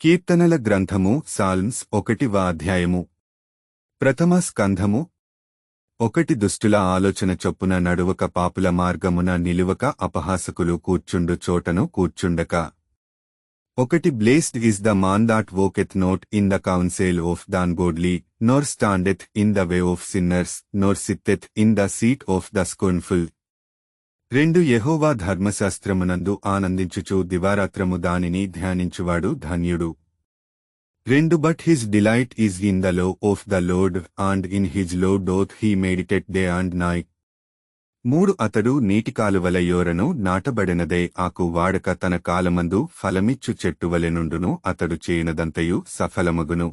కీర్తనల గ్రంథము సాల్మ్స్ ఒకటివ అధ్యాయము. ప్రథమ స్కంధము. ఒకటి దుష్టుల ఆలోచన చొప్పున నడువక పాపుల మార్గమున నిలువక అపహాసకులు కూర్చుండు చోటను కూర్చుండక. ఒకటి blessed is the man that walketh not in the counsel of the ungodly nor standeth in the way of sinners nor sitteth in the seat of the scornful రెండు యెహోవా ధర్మశాస్త్రమునందు ఆనందించుచు దివారాత్రము దానిని ధ్యానించువాడు ధన్యుడు. రెండు but his delight is in the law of the lord and in his law doth he meditate day and night మూడు అతడు నీటి కాలువల యోరను నాటబడినదే ఆకు వాడక తన కాలమందు ఫలమిచ్చు చెట్టువలెనుండును అతడు చేయనదంతయు సఫలమగును.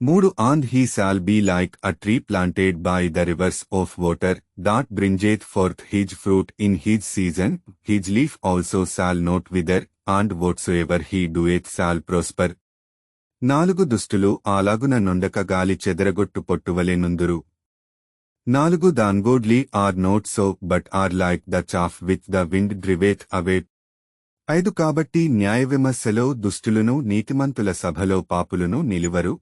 మూడు and he shall be like a tree planted by the rivers of water that bringeth forth his fruit in his season his leaf also shall not wither and whatsoever he doeth shall prosper నాలుగు దుష్టులు అలాగున నుండక గాలి చెదరగొట్టు పొట్టువలే నుందురు. నాలుగు the ungodly are not so but are like the chaff which the wind driveth away ఐదు కాబట్టి న్యాయ విమర్శలో దుష్టులను నీతిమంతుల సభలో పాపులను నిలువరు.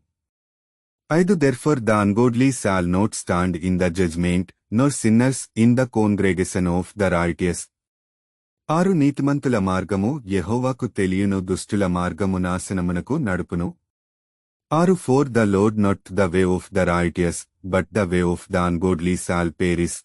ఐదు therefore the ungodly shall not stand in the judgement nor sinners in the congregation of the righteous ఆరు నీతిమంతుల మార్గము యెహోవాకు తెలియను దుష్టుల మార్గము నాశనమునకు నడుపును. ఆరు for the lord knoweth the way of the righteous but the way of the ungodly shall perish